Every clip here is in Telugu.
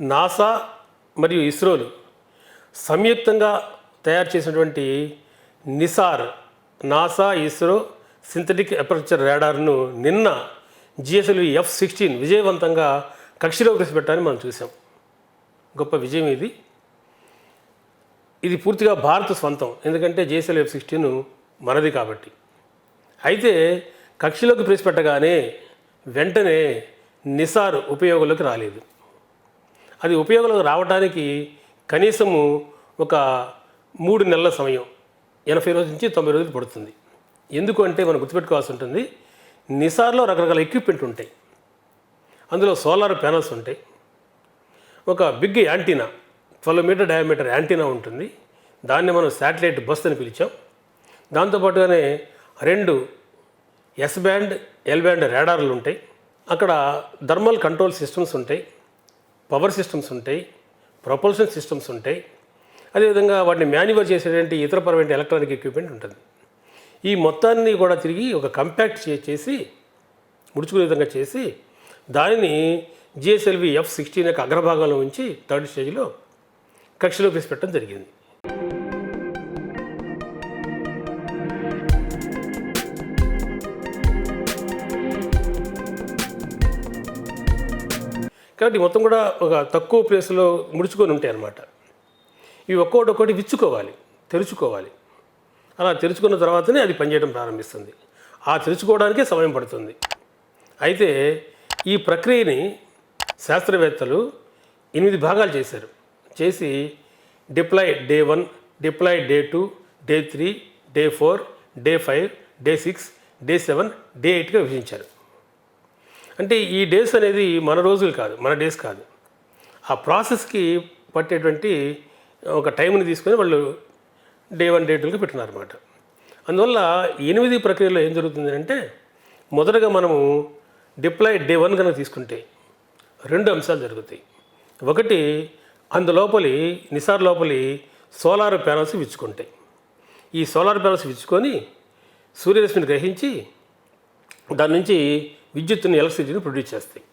నాసా మరియు ఇస్రోలు సంయుక్తంగా తయారు చేసినటువంటి NISAR NASA ISRO synthetic aperture రాడార్ను నిన్న జిఎస్ఎల్వి ఎఫ్ సిక్స్టీన్ విజయవంతంగా కక్షలో ప్రవేశపెట్టాలని మనం చూసాం గొప్ప విజయం ఇది. ఇది పూర్తిగా భారత స్వంతం. ఎందుకంటే జిఎస్ఎల్ ఎఫ్ సిక్స్టీన్ మనది కాబట్టి. అయితే కక్షలోకి ప్రవేశపెట్టగానే వెంటనే నిసార్ ఉపయోగంలోకి రాలేదు. అది ఉపయోగంలోకి రావడానికి కనీసము ఒక మూడు నెలల సమయం. ఎనభై రోజుల నుంచి తొంభై రోజులు పడుతుంది. ఎందుకు అంటే మనం గుర్తుపెట్టుకోవాల్సి ఉంటుంది నిసార్లో రకరకాల ఎక్విప్మెంట్ ఉంటాయి. అందులో సోలార్ ప్యానల్స్ ఉంటాయి. ఒక big antenna twelve metre diameter antenna ఉంటుంది. దాన్ని మనం శాటిలైట్ బస్ అని పిలిచాం. దాంతోపాటుగానే రెండు ఎస్ బ్యాండ్ ఎల్ బ్యాండ్ రాడార్లు ఉంటాయి. అక్కడ థర్మల్ కంట్రోల్ సిస్టమ్స్ ఉంటాయి. పవర్ సిస్టమ్స్ ఉంటాయి ప్రొపల్షన్ సిస్టమ్స్ ఉంటాయి అదేవిధంగా వాటిని మాన్యువర్ చేసేటువంటి ఇతరపరమైన ఎలక్ట్రానిక్ ఎక్విప్మెంట్ ఉంటుంది. ఈ మొత్తాన్ని కూడా తిరిగి ఒక కంపాక్ట్ చే- చేసి ముడుచుకునే విధంగా చేసి దానిని జిఎస్ఎల్వి ఎఫ్ సిక్స్టీన్ యొక్క అగ్రభాగంలో ఉంచి థర్డ్ స్టేజ్లో కక్షలో పెట్టడం జరిగింది. కాబట్టి మొత్తం కూడా ఒక తక్కువ ప్లేస్లో ముడుచుకొని ఉంటాయి అన్నమాట. ఇవి ఒక్కొక్కటి ఒక్కటి విచ్చుకోవాలి తెరుచుకోవాలి. అలా తెరుచుకున్న తర్వాతనే అది పనిచేయడం ప్రారంభిస్తుంది. ఆ తెరుచుకోవడానికే సమయం పడుతుంది. అయితే ఈ ప్రక్రియని శాస్త్రవేత్తలు ఎనిమిది భాగాలు చేశారు. చేసి deploy day one deploy day two day three day four day five day six day seven day ఎయిట్గా విభజించారు. అంటే ఈ డేస్ అనేది మన రోజులు కాదు మన డేస్ కాదు. ఆ ప్రాసెస్కి పట్టేటువంటి ఒక టైంని తీసుకొని వాళ్ళు డే వన్ డే టూకి పెట్టినారన్నమాట. అందువల్ల ఎనిమిది ప్రక్రియలో ఏం జరుగుతుంది అంటే మొదటగా మనము డిప్లాయ్ డే వన్ కనుక తీసుకుంటే రెండు అంశాలు జరుగుతాయి. ఒకటి అందులోపలి నిసార్ లోపలి సోలార్ ప్యానల్స్ విచ్చుకుంటాయి. ఈ సోలార్ ప్యానల్స్ విచ్చుకొని సూర్యరశ్మిని గ్రహించి దాని నుంచి విద్యుత్తుని ఎలక్ట్రిసిటీని ప్రొడ్యూస్ చేస్తాయి.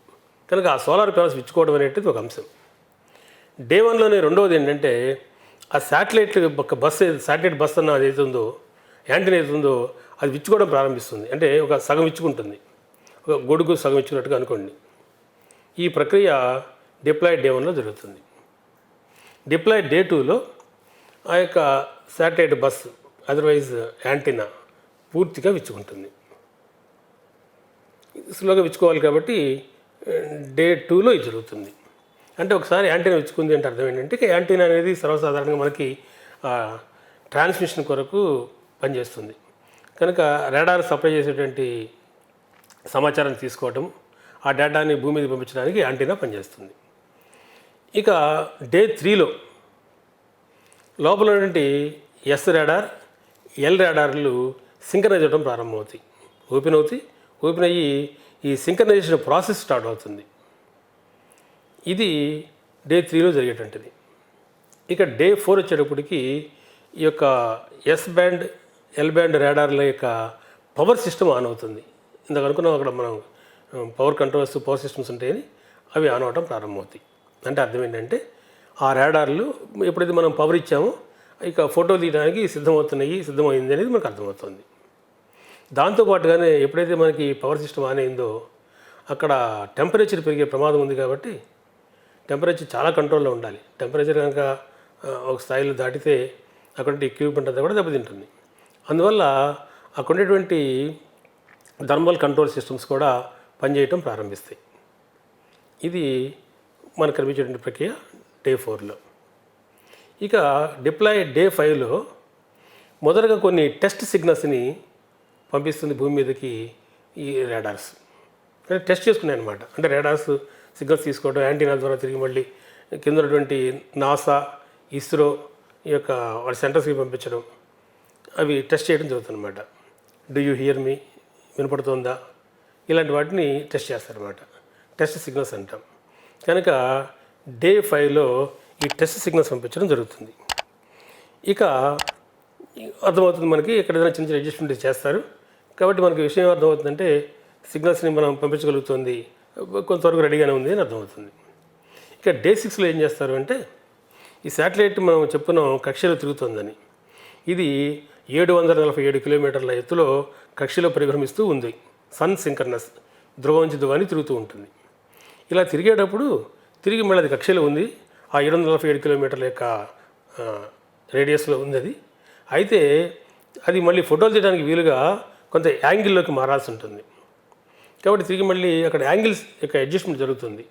కనుక ఆ సోలార్ ప్యానల్స్ విచ్చుకోవడం అనేటిది ఒక అంశం. డే వన్లోనే రెండవది ఏంటంటే ఆ శాటిలైట్ ఒక బస్ శాటిలైట్ బస్ అన్న అది ఉందో యాంటీన్ ఏది ఉందో అది విచ్చుకోవడం ప్రారంభిస్తుంది. అంటే ఒక సగం విచ్చుకుంటుంది. ఒక గొడుగు సగం ఇచ్చుకున్నట్టుగా అనుకోండి. ఈ ప్రక్రియ డిప్లాయ్ డే వన్లో జరుగుతుంది. డిప్లాయ్ డే టూలో ఆ యొక్క శాటిలైట్ బస్ అదర్వైజ్ యాంటీనా పూర్తిగా విచ్చుకుంటుంది. స్లోగా విచ్చుకోవాలి కాబట్టి డే టూలో ఇది జరుగుతుంది. అంటే ఒకసారి యాంటీనా విచ్చుకుంది అంటే అర్థం ఏంటంటే యాంటీనా అనేది సర్వసాధారణంగా మనకి ట్రాన్స్మిషన్ కొరకు పనిచేస్తుంది. కనుక రాడార్ సప్లై చేసేటువంటి సమాచారాన్ని తీసుకోవటం ఆ డేటాని భూమి మీద పంపించడానికి యాంటీనా పనిచేస్తుంది. ఇక డే త్రీలో లోపల ఉన్నటువంటి ఎస్ రాడార్ ఎల్ రాడార్లు సింకరైజ్ అవ్వడం ప్రారంభమవుతాయి. ఓపెన్ అవుతాయి. ఓపెన్ అయ్యి ఈ సింకనైజేషన్ ప్రాసెస్ స్టార్ట్ అవుతుంది. ఇది డే త్రీలో జరిగేటువంటిది ఇక డే ఫోర్ వచ్చేటప్పటికి ఈ యొక్క ఎస్ బ్యాండ్ ఎల్ బ్యాండ్ రాడార్ల యొక్క పవర్ సిస్టమ్ ఆన్ అవుతుంది. ఇందాక అనుకున్నాం అక్కడ మనం పవర్ కంట్రోల్స్ పవర్ సిస్టమ్స్ ఉంటాయని అవి ఆన్ అవడం ప్రారంభమవుతాయి. అంటే అర్థం ఏంటంటే ఆ రాడార్లు ఎప్పుడైతే మనం పవర్ ఇచ్చామో ఇక ఫోటో తీయడానికి సిద్ధమవుతున్నాయి సిద్ధమైంది అనేది మనకు అర్థమవుతుంది. దాంతోపాటుగానే ఎప్పుడైతే మనకి పవర్ సిస్టమ్ ఆన్ అయిందో అక్కడ టెంపరేచర్ పెరిగే ప్రమాదం ఉంది కాబట్టి టెంపరేచర్ చాలా కంట్రోల్లో ఉండాలి. టెంపరేచర్ కనుక ఒక స్థాయిలో దాటితే అక్కడ ఎక్విప్మెంట్ అంతా కూడా దెబ్బతింటుంది. అందువల్ల అక్కడ ఉండేటువంటి థర్మల్ కంట్రోల్ సిస్టమ్స్ కూడా పనిచేయటం ప్రారంభిస్తాయి. ఇది మనకు కనిపించేటువంటి ప్రక్రియ డే ఫోర్లో ఇక డిప్లాయ్ డే ఫైవ్లో మొదటగా కొన్ని టెస్ట్ సిగ్నల్స్ని పంపిస్తుంది భూమి మీదకి ఈ రాడార్స్. అంటే టెస్ట్ చేసుకున్నాయి అనమాట అంటే రాడార్స్ సిగ్నల్స్ తీసుకోవడం యాంటీనా ద్వారా తిరిగి మళ్ళీ కింద ఉన్నటువంటి నాసా ఇస్రో ఈ యొక్క వాళ్ళ సెంటర్స్కి పంపించడం. అవి టెస్ట్ చేయడం జరుగుతుందన్నమాట. డూ యూ హియర్ మీ వినపడుతుందా? ఇలాంటి వాటిని టెస్ట్ చేస్తారన్నమాట. టెస్ట్ సిగ్నల్స్ అంటాం. కనుక డే ఫైవ్లో ఈ టెస్ట్ సిగ్నల్స్ పంపించడం జరుగుతుంది. ఇక అర్థమవుతుంది మనకి ఇక్కడ ఏదైనా చిన్న చిన్న అడ్జస్ట్మెంట్ చేస్తారు. కాబట్టి మనకి విషయం అర్థమవుతుందంటే సిగ్నల్స్ని మనం పంపించగలుగుతుంది. కొంతవరకు రెడీగానే ఉంది అని అర్థమవుతుంది. ఇక డే సిక్స్లో ఏం చేస్తారు అంటే ఈ శాటిలైట్ మనం చెప్పుకున్నాం కక్షలో తిరుగుతుందని. ఇది ఏడు వందల నలభై ఏడు కిలోమీటర్ల ఎత్తులో కక్షలో పరిభ్రమిస్తూ ఉంది. సన్ సింకర్నస్ ధ్రువంచి ధ్రువాన్ని తిరుగుతూ ఉంటుంది. ఇలా తిరిగేటప్పుడు తిరిగి మళ్ళీ అది కక్షలో ఉంది. ఆ ఏడు వందల నలభై ఏడు కిలోమీటర్ల యొక్క రేడియస్లో ఉంది అది. అయితే అది మళ్ళీ ఫోటోలు తీయడానికి వీలుగా కొంత యాంగిల్లోకి మారాల్సి ఉంటుంది. కాబట్టి తిరిగి మళ్ళీ అక్కడ యాంగిల్స్ యొక్క అడ్జస్ట్మెంట్ జరుగుతుంది.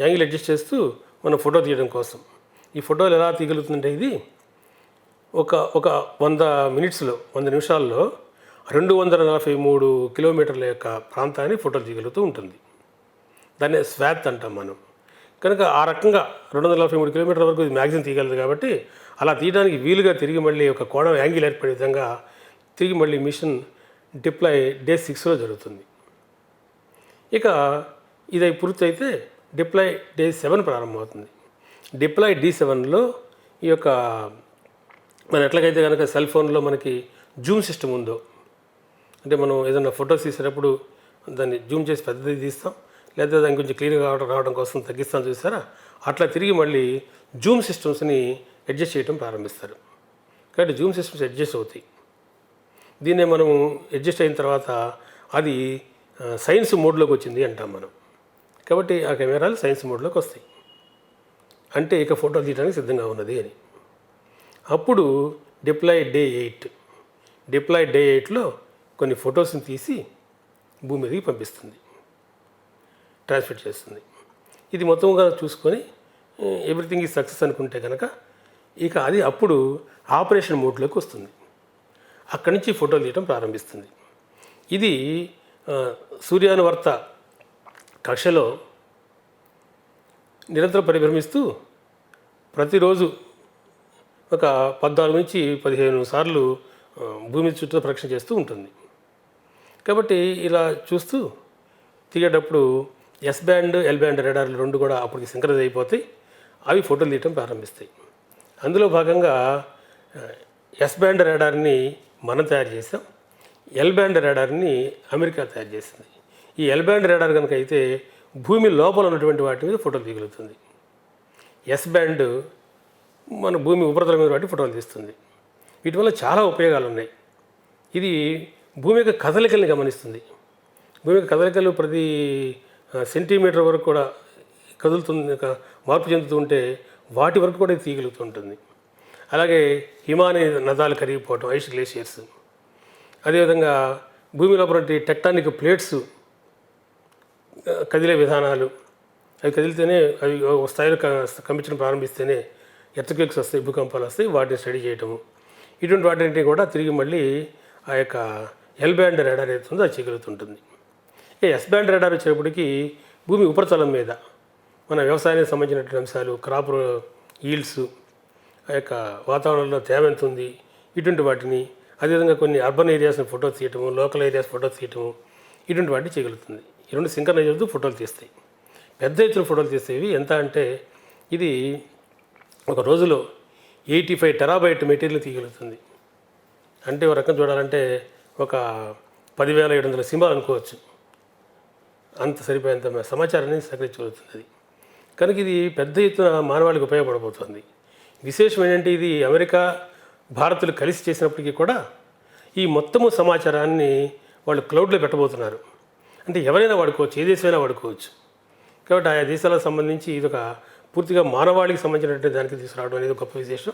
యాంగిల్ అడ్జస్ట్ చేస్తూ మనం ఫోటో తీయడం కోసం. ఈ ఫోటోలు ఎలా తీయగలుగుతుందంటే ఇది ఒక ఒక వంద మినిట్స్లో వంద నిమిషాల్లో రెండు వందల నలభై మూడు కిలోమీటర్ల యొక్క ప్రాంతాన్ని ఫోటోలు తీయగలుగుతూ ఉంటుంది. దాన్ని స్వాత్ అంటాం మనం. కనుక ఆ రకంగా రెండు వందల నలభై మూడు కిలోమీటర్ల వరకు ఇది మ్యాగ్జిన్ తీయగలదు కాబట్టి అలా తీయడానికి వీలుగా తిరిగి మళ్ళీ ఒక కోణం యాంగిల్ ఏర్పడే విధంగా తిరిగి మళ్ళీ మిషన్ డిప్లాయ్ డే సిక్స్లో జరుగుతుంది. ఇక ఇది పూర్తయితే డిప్లాయ్ డే సెవెన్ ప్రారంభమవుతుంది. డిప్లాయ్ డి సెవెన్లో ఈ యొక్క మన ఎట్లాగైతే కనుక సెల్ ఫోన్లో మనకి జూమ్ సిస్టమ్ ఉందో అంటే మనం ఏదైనా ఫొటోస్ తీసేటప్పుడు దాన్ని జూమ్ చేసి పెద్దది తీస్తాం లేదా దాని కొంచెం క్లియర్గా రావడం రావడం కోసం తగ్గిస్తాం చూసారా? అట్లా తిరిగి మళ్ళీ జూమ్ సిస్టమ్స్ని అడ్జస్ట్ చేయడం ప్రారంభిస్తారు. కాబట్టి జూమ్ సిస్టమ్స్ అడ్జస్ట్ అవుతాయి. దీన్నే మనం అడ్జస్ట్ అయిన తర్వాత అది సైన్స్ మోడ్లోకి వచ్చింది అంటాం మనం. కాబట్టి ఆ కెమెరాలు సైన్స్ మోడ్లోకి వస్తాయి. అంటే ఇక ఫోటో తీయడానికి సిద్ధంగా ఉన్నది అని. అప్పుడు deploy day eight deploy day ఎయిట్లో కొన్ని ఫొటోస్ని తీసి భూమి మీదకి పంపిస్తుంది. ట్రాన్స్మిట్ చేస్తుంది. ఇది మొత్తంగా చూసుకొని ఎవ్రీథింగ్ ఈ సక్సెస్ అనుకుంటే కనుక ఇక అది అప్పుడు ఆపరేషన్ మోడ్లోకి వస్తుంది. అక్కడి నుంచి ఫోటోలు తీయడం ప్రారంభిస్తుంది. ఇది సూర్యానువర్త కక్షలో నిరంతరం పరిభ్రమిస్తూ ప్రతిరోజు ఒక పద్నాలుగు నుంచి పదిహేను సార్లు భూమి చుట్టూ పరీక్ష చేస్తూ ఉంటుంది. కాబట్టి ఇలా చూస్తూ తీయేటప్పుడు ఎస్ బ్యాండ్ ఎల్ బ్యాండ్ రెడార్లు రెండు కూడా అప్పటికి సింక్రనైజ్ అయిపోతాయి. అవి ఫోటోలు తీయటం ప్రారంభిస్తాయి. అందులో భాగంగా ఎస్ బ్యాండ్ రెడార్ని మనం తయారు చేసాం. ఎల్ బ్యాండ్ రాడార్ని అమెరికా తయారు చేసింది. ఈ ఎల్ బ్యాండ్ రాడార్ కనుక అయితే భూమి లోపల ఉన్నటువంటి వాటి మీద ఫోటోలు తీగలుగుతుంది ఎస్ బ్యాండ్ మన భూమి ఉపరితలం మీద వాటి ఫోటోలు తీస్తుంది. వీటి వల్ల చాలా ఉపయోగాలు ఉన్నాయి. ఇది భూమి యొక్క కదలికల్ని గమనిస్తుంది. భూమి యొక్క కదలికలు ప్రతి సెంటీమీటర్ వరకు కూడా కదులుతుంది మార్పు చెందుతూ ఉంటే వాటి వరకు కూడా ఇది తీయగలుగుతూ ఉంటుంది. అలాగే హిమాని నదాలు కరిగిపోవటం ఐస్ గ్లేషియర్స్. అదేవిధంగా భూమి లోపల టెక్టానిక్ ప్లేట్స్ కదిలే విధానాలు. అవి కదిలితేనే అవి ఒక స్థాయిలో కంపించడం ప్రారంభిస్తేనే ఎర్త్క్వేక్స్ వస్తాయి భూకంపాలు వస్తాయి వాటిని స్టడీ చేయటము. ఇటువంటి వాటిని కూడా తిరిగి మళ్ళీ ఆ యొక్క ఎల్ బ్యాండ్ రెడార్ అవుతుందో అది చేయగలుగుతుంటుంది ఈ ఎస్ బ్యాండ్ రెడార్ వచ్చేటప్పటికి భూమి ఉపరితలం మీద మన వ్యవసాయానికి సంబంధించినటువంటి అంశాలు క్రాప్ ఈల్డ్స్ ఆ యొక్క వాతావరణంలో తేమ ఎంత ఉంది? ఇటువంటి వాటిని అదేవిధంగా కొన్ని అర్బన్ ఏరియాస్ని ఫోటో తీయటము లోకల్ ఏరియాస్ ఫోటో తీయటము ఇటువంటి వాటిని చేయగలుగుతుంది. ఈ రెండు సింకర్నైజ్ అవుతూ ఫోటోలు తీస్తాయి. పెద్ద ఎత్తున ఫోటోలు తీసేవి ఎంత అంటే ఇది ఒక రోజులో ఎయిటీ ఫైవ్ టెరాబైట్ మెటీరియల్ తీయగలుగుతుంది. అంటే ఒక రకం చూడాలంటే ఒక పదివేల ఏడు వందల సినిమాలు అనుకోవచ్చు. అంత సరిపోయేంత సమాచారాన్ని సేకరించగలుగుతుంది అది. కనుక ఇది పెద్ద ఎత్తున మానవాళికి ఉపయోగపడబోతోంది. విశేషం ఏంటంటే ఇది అమెరికా భారత్లు కలిసి చేసినప్పటికీ కూడా ఈ మొత్తము సమాచారాన్ని వాళ్ళు క్లౌడ్లో పెట్టబోతున్నారు. అంటే ఎవరైనా వాడుకోవచ్చు ఏ దేశమైనా వాడుకోవచ్చు. కాబట్టి ఆయా దేశాలకు సంబంధించి ఇది ఒక పూర్తిగా మానవాళికి సంబంధించినటువంటి దానికి తీసుకురావడం అనేది గొప్ప విశేషం.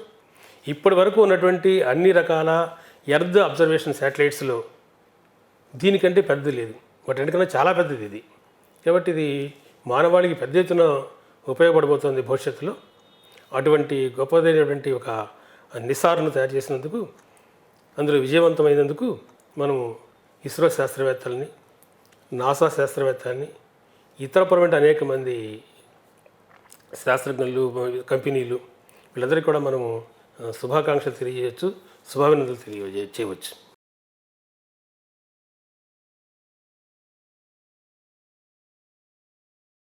ఇప్పటి వరకు ఉన్నటువంటి అన్ని రకాల ఎర్త్ అబ్జర్వేషన్ శాటిలైట్స్లో దీనికంటే పెద్దది లేదు. వాటి చాలా పెద్దది ఇది. కాబట్టి ఇది మానవాళికి పెద్ద ఎత్తున ఉపయోగపడబోతోంది భవిష్యత్తులో. అటువంటి గొప్పదైనటువంటి ఒక నిసార్ను తయారు చేసినందుకు అందులో విజయవంతమైనందుకు మనము ఇస్రో శాస్త్రవేత్తలని నాసా శాస్త్రవేత్తల్ని ఇతరపరమైన అనేక మంది శాస్త్రజ్ఞులు కంపెనీలు వీళ్ళందరికీ కూడా మనము శుభాకాంక్షలు తెలియజేయచ్చు శుభాభినందనలు తెలియజే చేయవచ్చు.